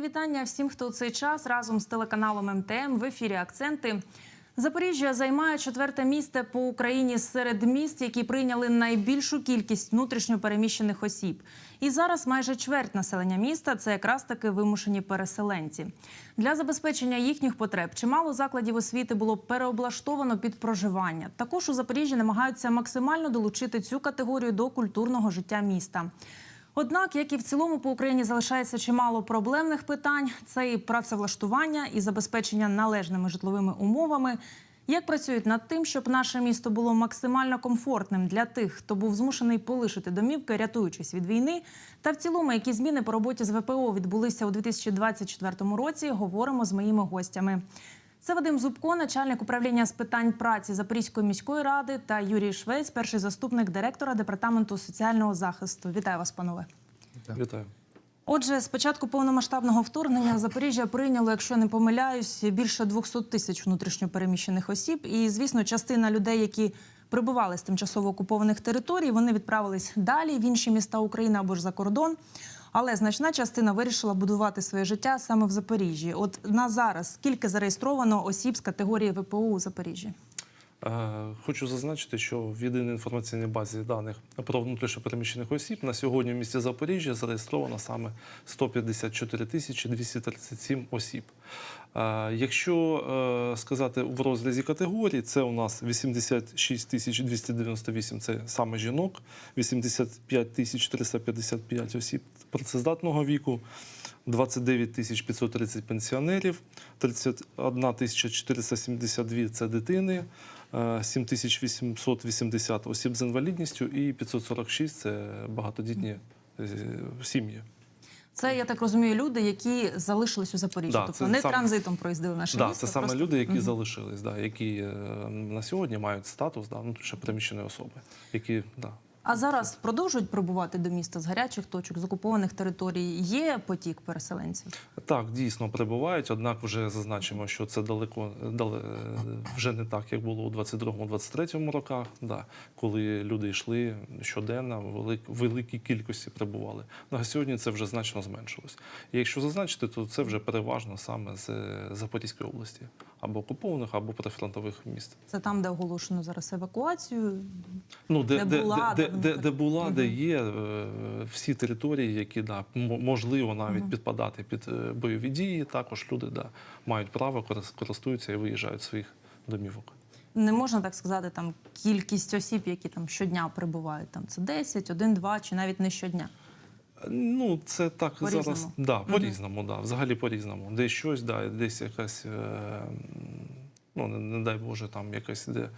Вітання всім, хто у цей час разом з телеканалом МТМ в ефірі Акценти. Запоріжжя займає четверте місце по Україні серед міст, які прийняли найбільшу кількість внутрішньопереміщених осіб. І зараз майже чверть населення міста це якраз таки вимушені переселенці. Для забезпечення їхніх потреб чимало закладів освіти було переоблаштовано під проживання. Також у Запоріжжі намагаються максимально долучити цю категорію до культурного життя міста. Однак, як і в цілому по Україні залишається чимало проблемних питань: це і працевлаштування, і забезпечення належними житловими умовами. Як працюють над тим, щоб наше місто було максимально комфортним для тих, хто був змушений полишити домівки, рятуючись від війни, та в цілому, які зміни по роботі з ВПО відбулися у 2024 році, говоримо з моїми гостями. Це Вадим Зубко, начальник управління з питань праці Запорізької міської ради, та Юрій Швець, перший заступник директора департаменту соціального захисту. Вітаю вас, панове. Вітаю. Отже, з початку повномасштабного вторгнення Запоріжжя прийняло, якщо не помиляюсь, більше 200 тисяч внутрішньопереміщених осіб. І, звісно, частина людей, які прибували з тимчасово окупованих територій, вони відправились далі в інші міста України або ж за кордон. Але значна частина вирішила будувати своє життя саме в Запоріжжі. От на зараз скільки зареєстровано осіб з категорії ВПО у Запоріжжі? Е, Хочу зазначити, що в єдиній інформаційній базі даних про внутрішньопереміщених осіб на сьогодні в місті Запоріжжя зареєстровано саме 154 тисячі 237 осіб. Е, Якщо е, сказати в розрізі категорій, це у нас 86 тисяч 298 – це саме жінок, 85 тисяч 355 осіб працездатного віку, 29 тисяч 530 пенсіонерів, 31 тисяча 472 – це дитини, е, 7880 осіб з інвалідністю і 546 – це багатодітні е, сім'ї. Це я так розумію, люди, які залишились у Запоріжжі, Да, тобто не сам- транзитом проїздили наше Да, місто. це саме просто- люди, які Мгм. залишились, да, які е, на сьогодні мають статус да, внутрішньопереміщеної особи, які да, А зараз продовжують прибувати до міста з гарячих точок, з окупованих територій. Є потік переселенців. Так, дійсно прибувають, однак вже зазначимо, що це далеко дале, вже не так, як було у 22-23 роках, да, коли люди йшли щоденно, в велик, великій кількості прибували. На сьогодні це вже значно зменшилось. І якщо зазначити, то це вже переважно саме з Запорізької області, або окупованих, або прифронтових міст. Це там, де оголошено зараз евакуацію. Ну, де, Де де, була, де, де де, де була, де є е, всі території, які да, можливо навіть Мгм. підпадати під е, бойові дії, також люди да, мають право корис- користуються і виїжджають з своїх домівок. Не можна так сказати, там кількість осіб, які там щодня прибувають. Там це 10, 1, 2 чи навіть не щодня. Ну, це так По-різному. зараз. Да, по-різному, да, взагалі по-різному. Десь щось, да, десь якась, е, ну, не, не дай Боже, там якась де.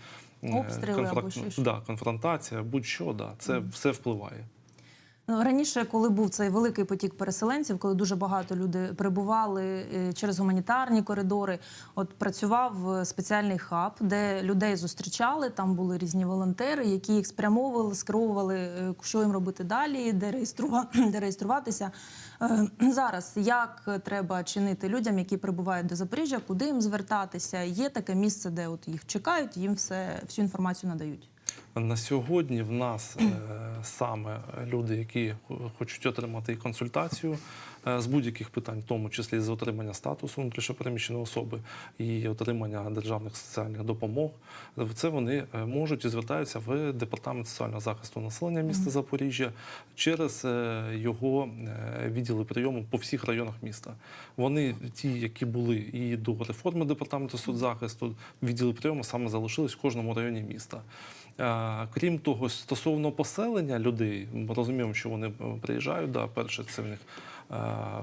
е, Обстріли або ще да, конфронтація, будь-що, да, це все впливає. Ну, Раніше, коли був цей великий потік переселенців, коли дуже багато людей прибували е, через гуманітарні коридори, от працював е, спеціальний хаб, де людей зустрічали. Там були різні волонтери, які їх спрямовували, скеровували, е, що їм робити далі, де, реєструва- де реєструватися. Зараз як треба чинити людям, які прибувають до Запоріжжя, куди їм звертатися? Є таке місце, де от їх чекають, їм все всю інформацію надають. На сьогодні в нас е, саме люди, які хочуть отримати консультацію е, з будь-яких питань, в тому числі з отримання статусу внутрішньопереміщеної особи і отримання державних соціальних допомог, це вони е, можуть і звертаються в департамент соціального захисту населення міста Запоріжжя через його відділи прийому по всіх районах міста. Вони ті, які були і до реформи департаменту соцзахисту, відділи прийому саме залишились в кожному районі міста. Крім того, стосовно поселення людей, ми розуміємо, що вони е, приїжджають. Да, перше це в них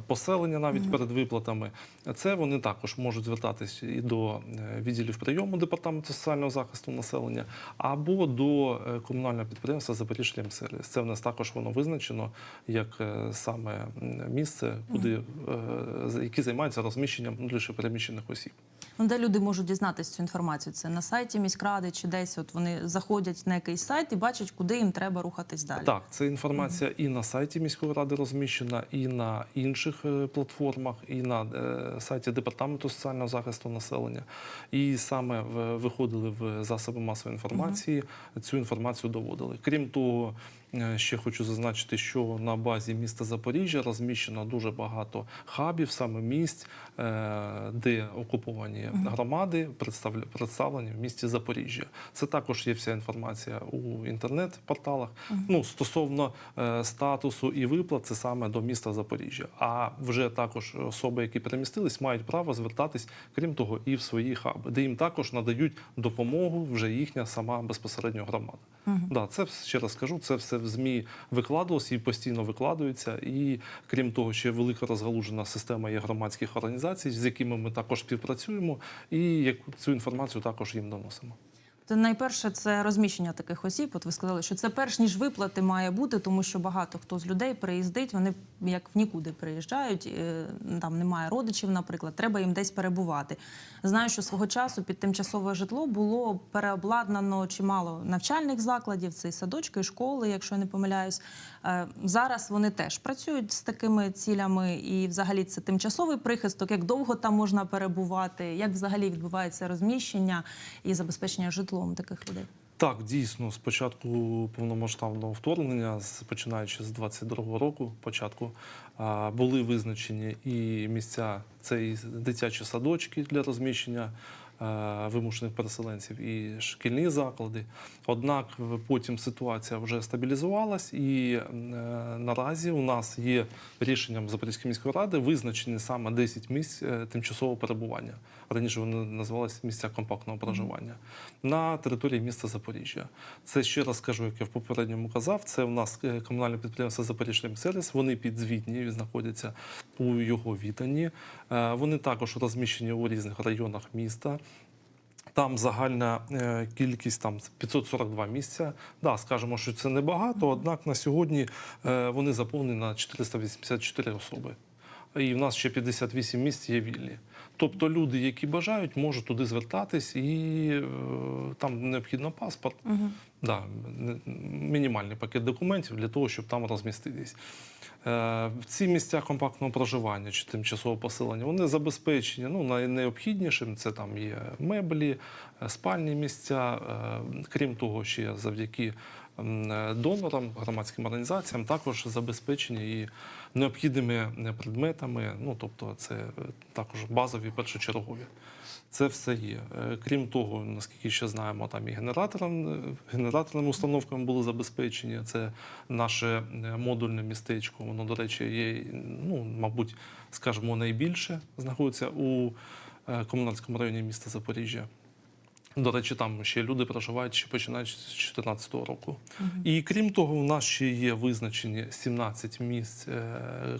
поселення навіть перед виплатами. Це вони також можуть звертатись і до е, відділів прийому департаменту соціального захисту населення або до е, комунального підприємства Запоріжжя-Сервіс. Це в нас також воно визначено як е, саме місце, куди е, які займаються розміщенням внутрішньопереміщених осіб. Ну, де люди можуть дізнатися цю інформацію? Це на сайті міськради чи десь от вони заходять на якийсь сайт і бачать, куди їм треба рухатись далі. Так, це інформація і на сайті міської ради розміщена, і на на інших е, платформах, і на е, сайті Департаменту соціального захисту населення. І саме в- виходили в засоби масової інформації, цю інформацію доводили. Крім того, е, ще хочу зазначити, що на базі міста Запоріжжя розміщено дуже багато хабів, саме місць, де окуповані громади представлені в місті Запоріжжя. Це також є вся інформація у інтернет-порталах. Ну, стосовно статусу і виплат, це саме до міста Запоріжжя. А вже також особи, які перемістились, мають право звертатись, крім того, і в свої хаби, де їм також надають допомогу вже їхня сама безпосередньо громада. Да, це ще раз кажу, це все в змі викладалось і постійно викладується. І крім того, ще велика розгалужена система є громадських організацій, з якими ми також співпрацюємо, і цю інформацію також їм доносимо. Це найперше це розміщення таких осіб. От ви сказали, що це перш ніж виплати має бути, тому що багато хто з людей приїздить, вони як в нікуди приїжджають. е, Там немає родичів, наприклад, треба їм десь перебувати. Знаю, що свого часу під тимчасове житло було переобладнано чимало навчальних закладів, це і садочки, і школи, якщо я не помиляюсь. Е, Зараз вони теж працюють з такими цілями, і взагалі це тимчасовий прихисток. Як довго там можна перебувати? Як взагалі відбувається розміщення і забезпечення житлом таких людей? Так, дійсно, з початку повномасштабного вторгнення, починаючи з 22-го року, початку були визначені і місця, це і дитячі садочки для розміщення вимушених переселенців, і шкільні заклади. Однак потім ситуація вже стабілізувалась, і е, наразі у нас є рішенням Запорізької міської ради визначені саме 10 місць е, тимчасового перебування. Раніше вони називалися місця компактного проживання на території міста Запоріжжя. Це ще раз кажу, як я в попередньому казав. Це в нас е, комунальне підприємство Запоріжжя сервіс. Вони підзвітні, знаходяться у його відданні. Е, Вони також розміщені у різних районах міста. Там загальна е, кількість там 542 місця. Да, скажемо, що це небагато, однак на сьогодні е, вони заповнені на 484 особи. І в нас ще 58 місць є вільні. Тобто люди, які бажають, можуть туди звертатись, і там необхідно паспорт, да, мінімальний пакет документів для того, щоб там розміститись. Е, ці місця компактного проживання чи тимчасового поселення вони забезпечені ну, найнеобхіднішим. Це там є меблі, е, спальні місця. Е, Крім того, ще завдяки донорам, громадським організаціям також забезпечені і необхідними предметами. Ну, тобто, це також базові першочергові. Це все є. Е, Крім того, наскільки ще знаємо, там і генераторам, е, генераторними установками були забезпечені. Це наше е, модульне містечко. Воно, до речі, є, ну, мабуть, скажімо, найбільше знаходиться у комунальському районі міста Запоріжжя. До речі, там ще люди проживають ще починаючи з 2014 року. І крім того, у нас ще є визначені 17 місць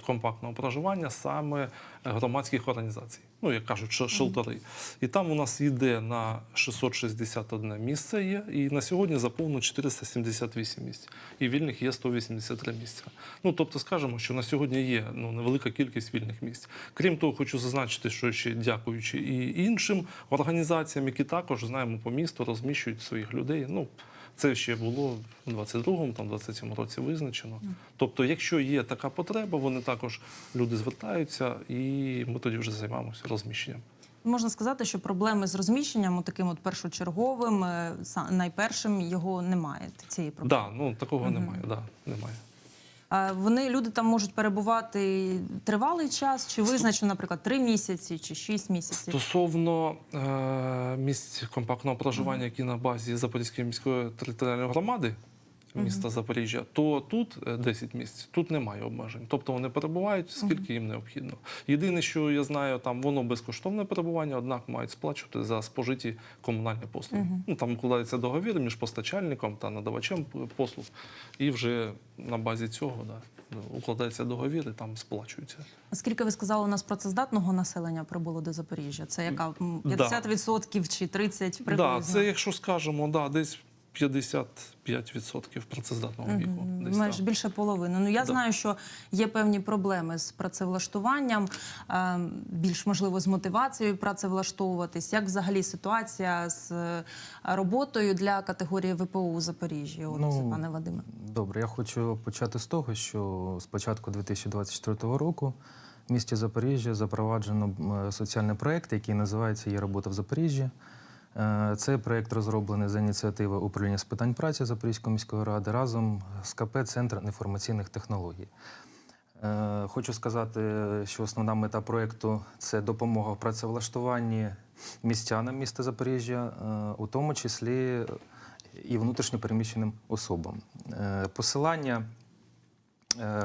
компактного проживання саме громадських організацій. Ну, як кажуть, шелтери. І там у нас йде на 661 місце є, і на сьогодні заповнено 478 місць. І вільних є 183 місця. Ну, тобто, скажемо, що на сьогодні є ну, невелика кількість вільних місць. Крім того, хочу зазначити, що ще дякуючи і іншим організаціям, які також знаємо по місту, розміщують своїх людей. Ну, це ще було у 22-му, там 27-му році визначено. Тобто, якщо є така потреба, вони також люди звертаються, і ми тоді вже займаємося розміщенням. Можна сказати, що проблеми з розміщенням, таким от першочерговим, е, найпершим його немає. Цієї проблеми. Да, ну такого немає. Да, немає. Вони люди там можуть перебувати тривалий час, чи визначено, наприклад, три місяці чи шість місяців. Стосовно е, місць компактного проживання, які на базі Запорізької міської територіальної громади міста Запоріжжя, то тут е, 10 місць, тут немає обмежень. Тобто вони перебувають скільки їм необхідно. Єдине, що я знаю, там воно безкоштовне перебування, однак мають сплачувати за спожиті комунальні послуги. Ну там укладається договір між постачальником та надавачем послуг, і вже на базі цього да, укладається договір і там сплачується. Скільки ви сказали, у нас працездатного населення прибуло до Запоріжжя? Це яка м, Да. 50% чи 30% Так, приблизно? да, це якщо скажемо, да, десь 55% працездатного віку. Десь Майже так. більше половини. Ну я Да. знаю, що є певні проблеми з працевлаштуванням, е, більш можливо з мотивацією працевлаштовуватись. Як взагалі ситуація з е, роботою для категорії ВПО у Запоріжжі? От, Ну, пане Вадиме. Добре, я хочу почати з того, що з початку 2024 року в місті Запоріжжя запроваджено соціальний проєкт, який називається Є робота в Запоріжжі. Е, Цей проєкт розроблений за ініціативи управління з питань праці Запорізької міської ради разом з КП Центр інформаційних технологій. Е, Хочу сказати, що основна мета проєкту це допомога в працевлаштуванні містянам міста Запоріжжя, е, у тому числі і внутрішньопереміщеним особам. Посилання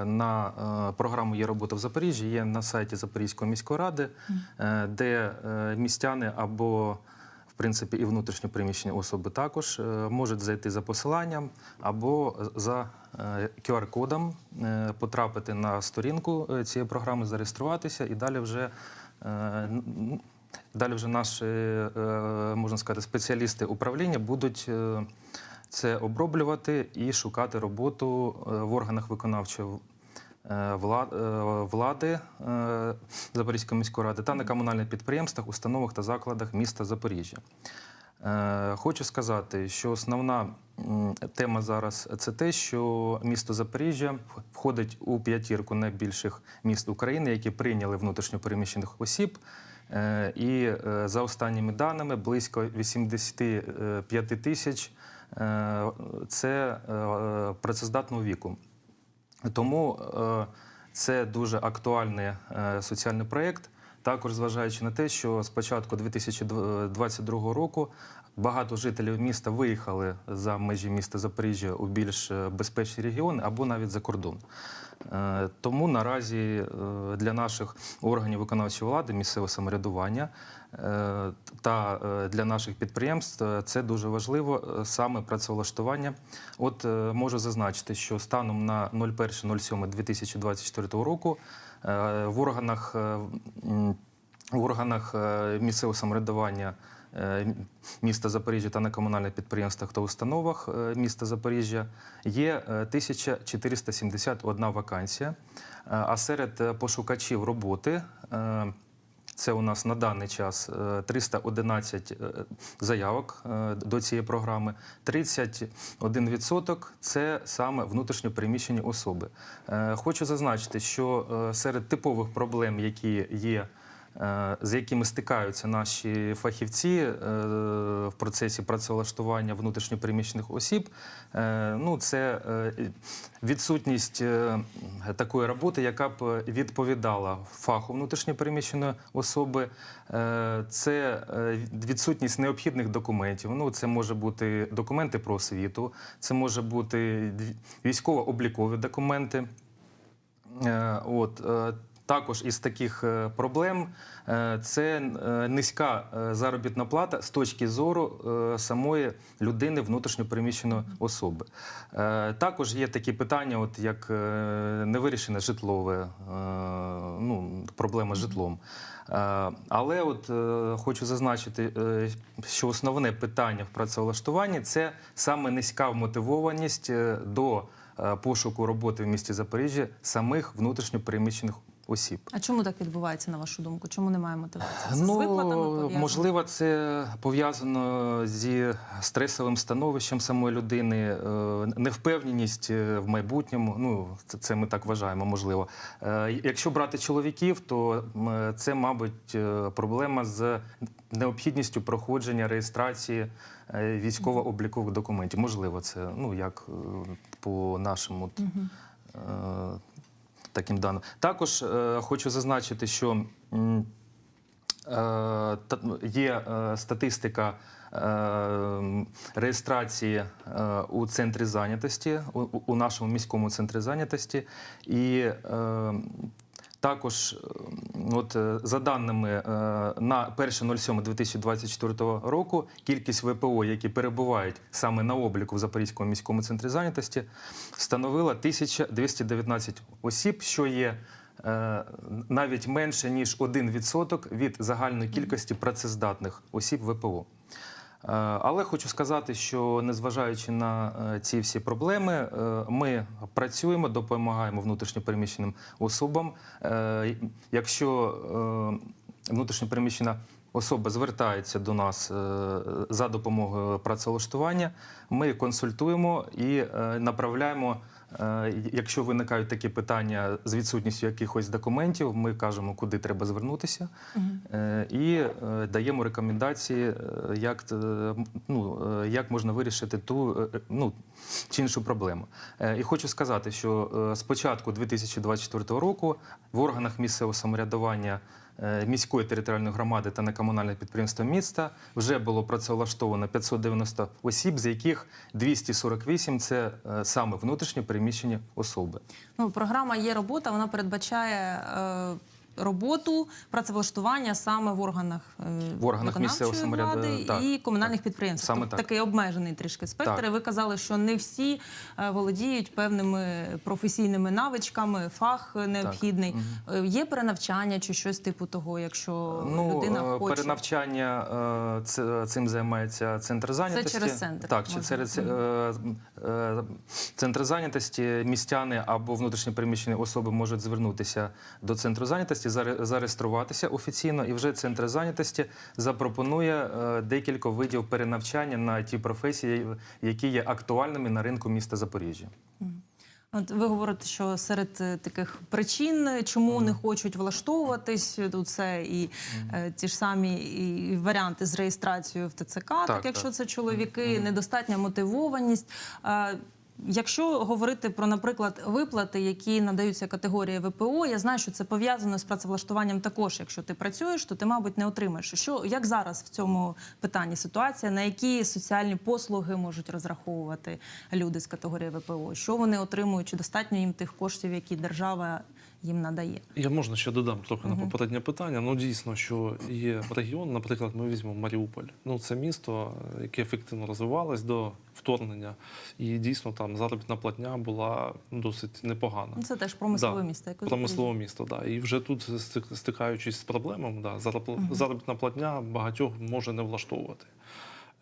на програму Є робота в Запоріжжі є на сайті Запорізької міської ради, де містяни або в принципі, і внутрішньопереміщені особи також е, можуть зайти за посиланням або за е, QR-кодом е, потрапити на сторінку е, цієї програми, зареєструватися і далі вже е, Далі вже наші, е, можна сказати, спеціалісти управління будуть е, це оброблювати і шукати роботу е, в органах виконавчої е, е, влади е, Запорізької міської ради та на комунальних підприємствах, установах та закладах міста Запоріжжя. Е, Хочу сказати, що основна тема зараз це те, що місто Запоріжжя входить у п'ятірку найбільших міст України, які прийняли внутрішньопереміщених осіб. Е, І е, за останніми даними близько 85 тисяч е, це е, працездатного віку. Тому е, це дуже актуальний е, соціальний проєкт. Також зважаючи на те, що з початку 2022 року багато жителів міста виїхали за межі міста Запоріжжя у більш е, безпечні регіони або навіть за кордон. Е, Тому наразі е, для наших органів виконавчої влади, місцевого самоврядування е, та для наших підприємств це дуже важливо саме працевлаштування. От можу зазначити, що станом на 01.07.2024 року в органах в органах місцевого самоврядування міста Запоріжжя та на комунальних підприємствах та установах е, міста Запоріжжя є е, 1471 вакансія. Е, А серед е, пошукачів роботи е, це у нас на даний час е, 311 е, заявок е, до цієї програми. 31% – це саме внутрішньопереміщені особи. Е, Хочу зазначити, що е, серед типових проблем, які є. Е, З якими стикаються наші фахівці е, в процесі працевлаштування внутрішньопереміщених осіб, е, ну це відсутність такої роботи, яка б відповідала фаху внутрішньопереміщеної особи. Це відсутність необхідних документів. Ну, це може бути документи про освіту, це може бути військово-облікові документи. От також із таких е, проблем е, це е, низька заробітна плата з точки зору самої людини внутрішньопереміщеної особи. Також є такі питання, от як невирішене житлове, ну, проблема з житлом. Але от хочу зазначити, що основне питання в працевлаштуванні це саме низька вмотивованість до пошуку роботи в місті Запоріжжя самих внутрішньопереміщених осіб. А чому так відбувається, на вашу думку? Чому немає мотивації? Це з виплатами Ну, можливо, це пов'язано зі стресовим становищем самої людини, е, невпевненість е, в майбутньому. Ну, це, ми так вважаємо, можливо. Е, Якщо брати чоловіків, то це, мабуть, проблема з необхідністю проходження реєстрації військово-облікових документів. Можливо, це ну як по нашому. е, таким даним. Також е, хочу зазначити, що е, є е, статистика е, реєстрації е, у центрі зайнятості, у, у нашому міському центрі зайнятості. І е, також, е, от е, за даними е, на 1.07.2024 року, кількість ВПО, які перебувають саме на обліку в Запорізькому міському центрі зайнятості, становила 1219 осіб, що є е, навіть менше ніж 1% від загальної кількості працездатних осіб ВПО. Е, Але хочу сказати, що незважаючи на е, ці всі проблеми, е, ми працюємо, допомагаємо внутрішньопереміщеним особам. Якщо внутрішньопереміщена особа звертається до нас за допомогою працевлаштування, ми консультуємо і направляємо. Е, Якщо виникають такі питання з відсутністю якихось документів, ми кажемо, куди треба звернутися, е, і е, даємо рекомендації, як, ну, як можна вирішити ту ну, чи іншу проблему. І хочу сказати, що з початку 2024 року в органах місцевого самоврядування міської територіальної громади та на комунальне підприємство міста вже було працевлаштовано 590 осіб, з яких 248 – це е, саме внутрішньо переміщені особи. Ну, програма є робота, вона передбачає е, роботу, працевлаштування саме в органах, е, В органах місцевого влади так, і комунальних так. підприємств. Саме тобто так. такий обмежений трішки спектр. Так. Ви казали, що не всі е, володіють певними професійними навичками, фах необхідний. Е, Є перенавчання чи щось типу того, якщо людина е, хоче. перенавчання е, цим займається центр зайнятості. через центр Так, чи через е, е, центр зайнятості містяни або внутрішньопереміщені особи можуть звернутися до центру зайнятості, заре- зареєструватися офіційно, і вже центр зайнятості запропонує е, декілька видів перенавчання на ті професії, які є актуальними на ринку міста Запоріжжя. От ви говорите, що серед е, таких причин, е, чому не хочуть влаштовуватись, тут це і ті ж самі і варіанти з реєстрацією в ТЦК, так, Так, якщо так. це чоловіки, недостатня мотивованість. Якщо говорити про, наприклад, виплати, які надаються категорії ВПО, я знаю, що це пов'язано з працевлаштуванням також. Якщо ти працюєш, то ти, мабуть, не отримаєш. Що як зараз в цьому питанні ситуація? На які соціальні послуги можуть розраховувати люди з категорії ВПО? Що вони отримують? Чи достатньо їм тих коштів, які держава їм надає? Я можна ще додам трохи на попереднє питання. Ну дійсно, що є регіон, наприклад, ми візьмемо Маріуполь. Ну це місто, яке ефективно розвивалось до вторгнення, і дійсно там заробітна платня була досить непогана. Ну, Це теж промислове Да, місто. Як у Промислове місто, да. І вже тут стик- стикаючись з проблемами, да, зарап- заробітна платня багатьох може не влаштовувати.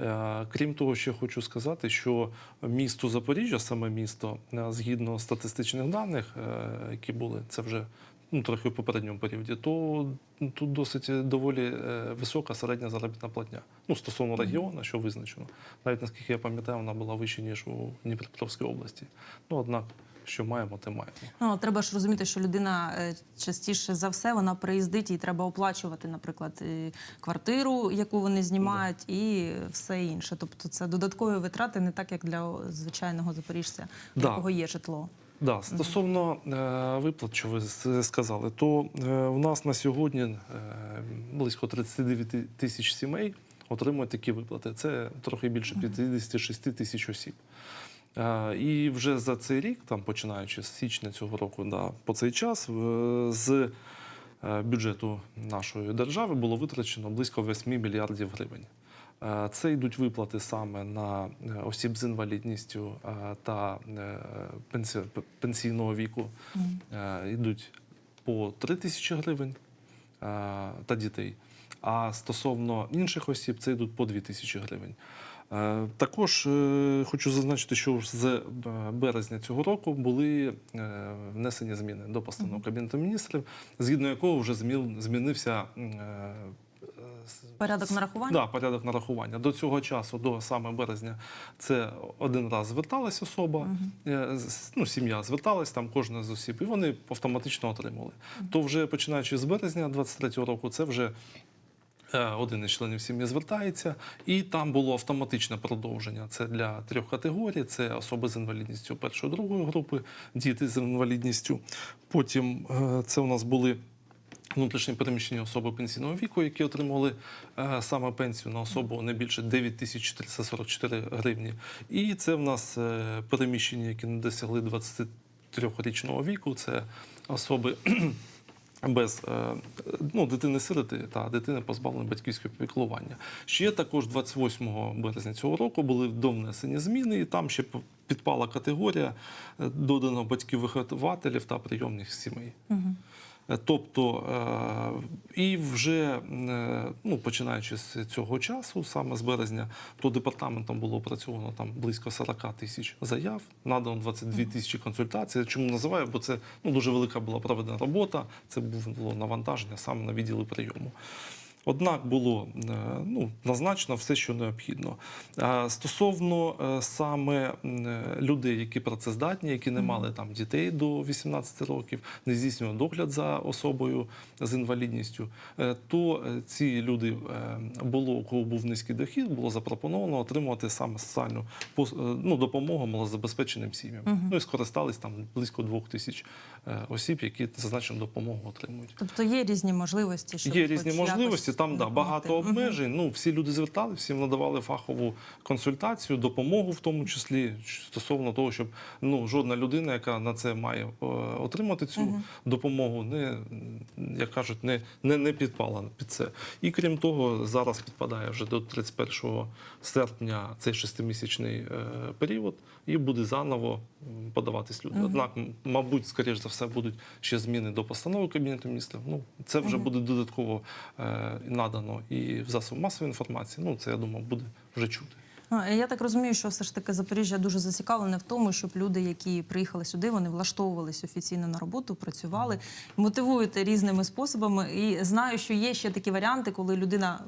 Е, Крім того, ще хочу сказати, що місто Запоріжжя, саме місто, е, згідно статистичних даних, е, які були, це вже ну, трохи в попередньому періоді, то тут досить доволі висока середня заробітна платня. Ну, стосовно регіону, що визначено. Навіть наскільки я пам'ятаю, вона була вища, ніж у Дніпропетровській області. Ну, однак, що маємо, те маємо. Ну, треба ж розуміти, що людина е, частіше за все вона приїздить і треба оплачувати, наприклад, квартиру, яку вони знімають, і все інше. Тобто це додаткові витрати, не так як для звичайного запоріжця, у Да. якого є житло. Да, стосовно е, виплат, що ви сказали, то е, в нас на сьогодні е, близько 39 тисяч сімей отримують такі виплати. Це трохи більше 56 тисяч осіб. Е, і вже за цей рік, там починаючи з січня цього року, да, по цей час з е, бюджету нашої держави було витрачено близько 8 мільярдів гривень. Е, Це йдуть виплати саме на осіб з інвалідністю та пенсійного віку. Йдуть по 3 тисячі гривень та дітей. А стосовно інших осіб, це йдуть по 2 тисячі гривень. Е, Також е, хочу зазначити, що з е, березня цього року були внесені зміни до постанови Кабінету міністрів, згідно якого вже змінився Порядок нарахування? Да, порядок нарахування. До цього часу, до саме березня, це один раз зверталась особа, з- ну, сім'я зверталась, там кожна з осіб, і вони автоматично отримали. То вже починаючи з березня 23-го року, це вже. Е, Один із членів сім'ї звертається, і там було автоматичне продовження. Це для трьох категорій: це особи з інвалідністю першої другої групи, діти з інвалідністю. Потім е, це у нас були внутрішні переміщені особи пенсійного віку, які отримали е, саме пенсію на особу не більше 9444 гривні. І це в нас переміщені, які не досягли 23-річного віку. Це особи. Без е, ну, дитини-сироти та дитини позбавлені батьківського піклування. Ще також 28 березня цього року були довнесені зміни, і там ще підпала категорія е, додано батьків-вихователів та прийомних сімей. Е, Тобто, е, і вже е, ну, починаючи з цього часу, саме з березня, то департаментом було опрацьовано там близько 40 тисяч заяв, надано 22 тисячі консультацій. Чому називаю? Бо це ну, дуже велика була проведена робота. Це було навантаження саме на відділи прийому. Однак було е, ну, назначено все, що необхідно. А Стосовно е, саме е, людей, які працездатні, які не мали там дітей до 18 років, не здійснювали догляд за особою з інвалідністю, е, то е, ці люди е, було, у кого був низький дохід, було запропоновано отримувати саме соціальну е, ну, допомогу малозабезпеченим сім'ям. Ну і скористались там близько двох тисяч е, осіб, які зазначену допомогу отримують. Тобто є різні можливості, щоб Є різні якось можливості, там да, багато обмежень. Ну, всі люди звертали, всім надавали фахову консультацію, допомогу в тому числі стосовно того, щоб ну, жодна людина, яка на це має е, отримати цю допомогу, не, як кажуть, не, не, не підпала під це. І крім того, зараз підпадає вже до 31 серпня цей шестимісячний е, період, і буде заново подаватись люди. Однак, мабуть, скоріш за все, будуть ще зміни до постанови Кабінету міністрів. Ну, це вже буде додатково е, надано і в засоб масової інформації. Ну, це я думаю, буде вже чути. Я так розумію, що все ж таки Запоріжжя дуже зацікавлене в тому, щоб люди, які приїхали сюди, вони влаштовувалися офіційно на роботу, працювали, мотивуєте різними способами. І знаю, що є ще такі варіанти, коли людина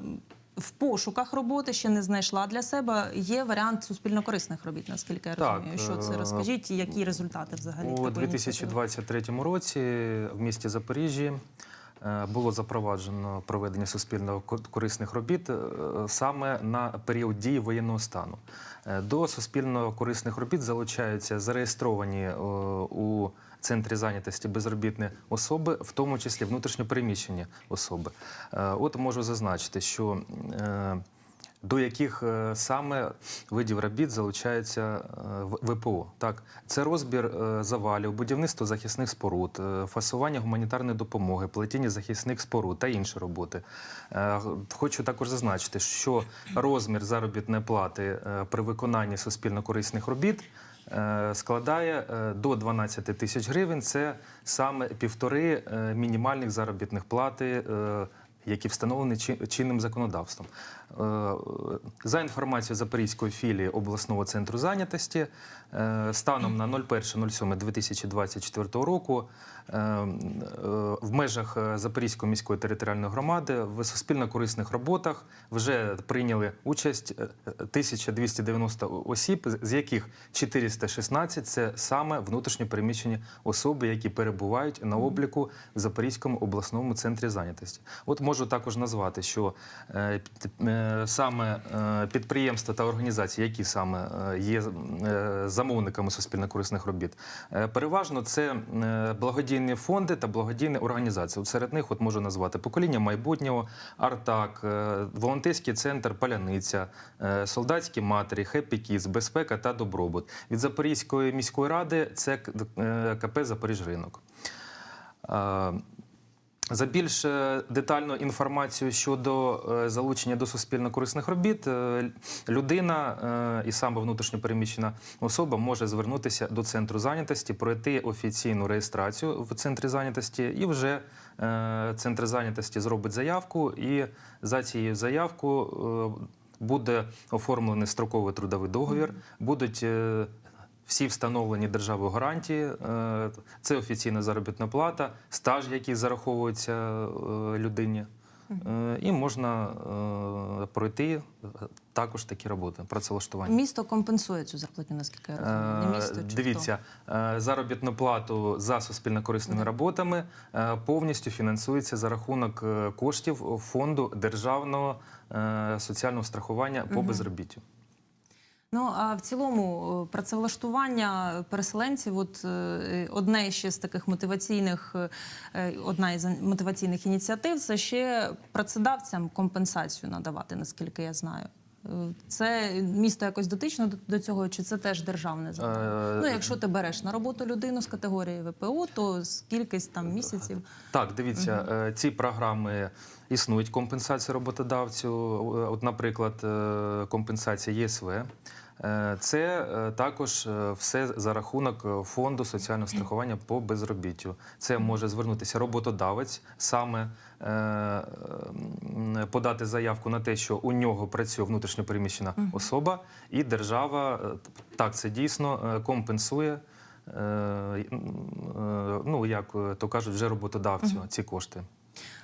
в пошуках роботи ще не знайшла для себе. Є варіант суспільно-корисних робіт, наскільки я Так, розумію. Що це е, розкажіть, які результати взагалі У такої ініціативи? 2023 році в місті Запоріжжі е, було запроваджено проведення суспільно-корисних робіт е, саме на період дії воєнного стану. До суспільно корисних робіт залучаються зареєстровані у центрі зайнятості безробітні особи, в тому числі внутрішньопереміщені особи. Е, От можу зазначити, що е, до яких е, саме видів робіт залучається ВПО. Так, це розбір завалів, будівництво захисних споруд, фасування гуманітарної допомоги, плетіння захисних споруд та інші роботи. Хочу також зазначити, що розмір заробітної плати при виконанні суспільно-корисних робіт. Е, Складає е, до 12 тисяч гривень. Це саме півтори е, мінімальних заробітних плати, які встановлені чи- чинним законодавством. Е, За інформацією Запорізької філії обласного центру зайнятості, е, станом на 01.07.2024 року е, е, в межах е, Запорізької міської територіальної громади в суспільно-корисних роботах вже прийняли участь е, 1290 осіб, з- яких 416 – це саме внутрішньо переміщені особи, які перебувають на обліку в Запорізькому обласному центрі зайнятості. От можу також назвати, що е, е, саме е, підприємства та організації, які саме е, є е, замовниками суспільно-корисних робіт, е, переважно це е, благодійні фонди та благодійні організації. От серед них от можу назвати покоління майбутнього, Артак, е, волонтерський центр Паляниця, е, солдатські матері, Хеппі Кіз, безпека та добробут. Від Запорізької міської ради це е, КП Запоріжринок. За більш е, детальну інформацію щодо е, залучення до суспільно-корисних робіт, е, людина і саме внутрішньопереміщена особа може звернутися до центру зайнятості, пройти офіційну реєстрацію в центрі зайнятості, і вже центр зайнятості зробить заявку, і за цією заявкою буде оформлений строковий трудовий договір, будуть всі встановлені державою гарантії. Е, Це офіційна заробітна плата, стаж, який зараховується е, людині. Е, І можна е, пройти також такі роботи, працевлаштування. Місто компенсує цю зарплатню, наскільки я розумію. Не місто чи Дивіться, е, заробітну плату за суспільно-корисними роботами е, повністю фінансується за рахунок коштів фонду державного соціального страхування по безробіттю. Ну а в цілому е, працевлаштування переселенців, от е, одне ще з таких мотиваційних, е, одна із мотиваційних ініціатив це ще працедавцям компенсацію надавати, наскільки я знаю. Це місто якось дотично до, цього, чи це теж державне завдання? Ну, якщо ти береш на роботу людину з категорії ВПО, то з кількись там місяців. Так, дивіться, е, ці програми існують компенсації роботодавцю. От, наприклад, компенсація ЄСВ. Е, Це е, також е, все за рахунок фонду соціального страхування по безробіттю. Це може звернутися роботодавець саме подати заявку на те, що у нього працює внутрішньопереміщена особа, і держава так це дійсно компенсує. Ну, як то кажуть, вже роботодавцю ці кошти.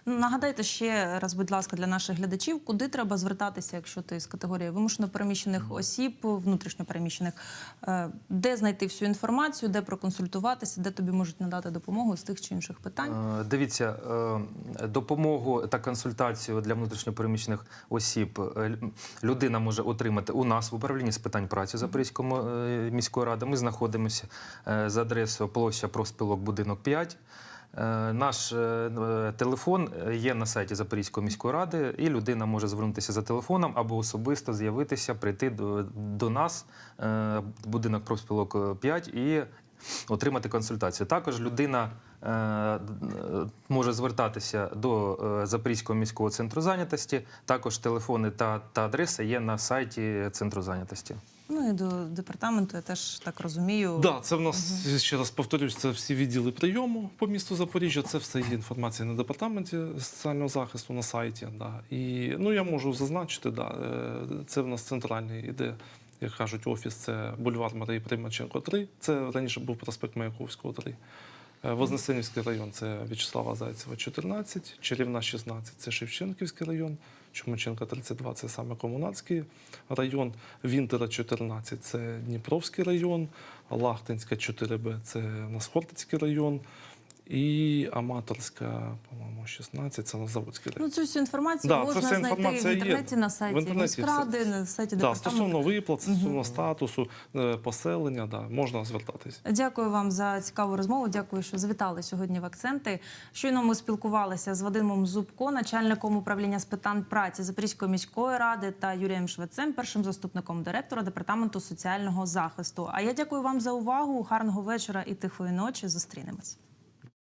Нагадайте ще раз, будь ласка, для наших глядачів, куди треба звертатися, якщо ти з категорії вимушено переміщених осіб, внутрішньо переміщених, Е, де знайти всю інформацію, де проконсультуватися, де тобі можуть надати допомогу з тих чи інших питань. Е, Дивіться, е, допомогу та консультацію для внутрішньопереміщених осіб е, людина може отримати у нас в управлінні з питань праці Запорізької міської ради. Ми знаходимося за адресою площа профспілок будинок 5. Е, Наш е, е, телефон є на сайті Запорізької міської ради, і людина може звернутися за телефоном або особисто з'явитися, прийти до, нас, будинок профспілок 5, і отримати консультацію. Також людина може звертатися до Запорізького міського центру зайнятості. Також телефони та, та адреса є на сайті центру зайнятості. Ну і до департаменту я теж так розумію. Да, це в нас ще раз повторюсь, це всі відділи прийому по місту Запоріжжя. Це все є інформація на департаменті соціального захисту на сайті. Да. І ну я можу зазначити, да, е, це в нас центральний іде. Як кажуть, офіс це бульвар Марії Примаченко 3. Це раніше був проспект Маяковського 3. Е, Вознесенівський район це В'ячеслава Зайцева 14, Чарівна 16 це Шевченківський район, Чумаченка 32 це саме Комунацький район, Вінтера 14 це Дніпровський район, Лахтинська 4Б це Насхортицький район. І Аматорська, по-моєму, 16 це на Заводський район. Ну, цю всю інформацію Да, можна знайти в інформація є. інтернеті на сайті В інтернеті міськради, на сайті Да, стосовно виплат, стосовно статусу, е, поселення, да, можна звертатись. Дякую вам за цікаву розмову. Дякую, що завітали сьогодні в акценти. Щойно ми спілкувалися з Вадимом Зубко, начальником управління з питань праці Запорізької міської ради та Юрієм Швецем, першим заступником директора департаменту соціального захисту. А я дякую вам за увагу. Гарного вечора і тихої ночі. Зустрінемось.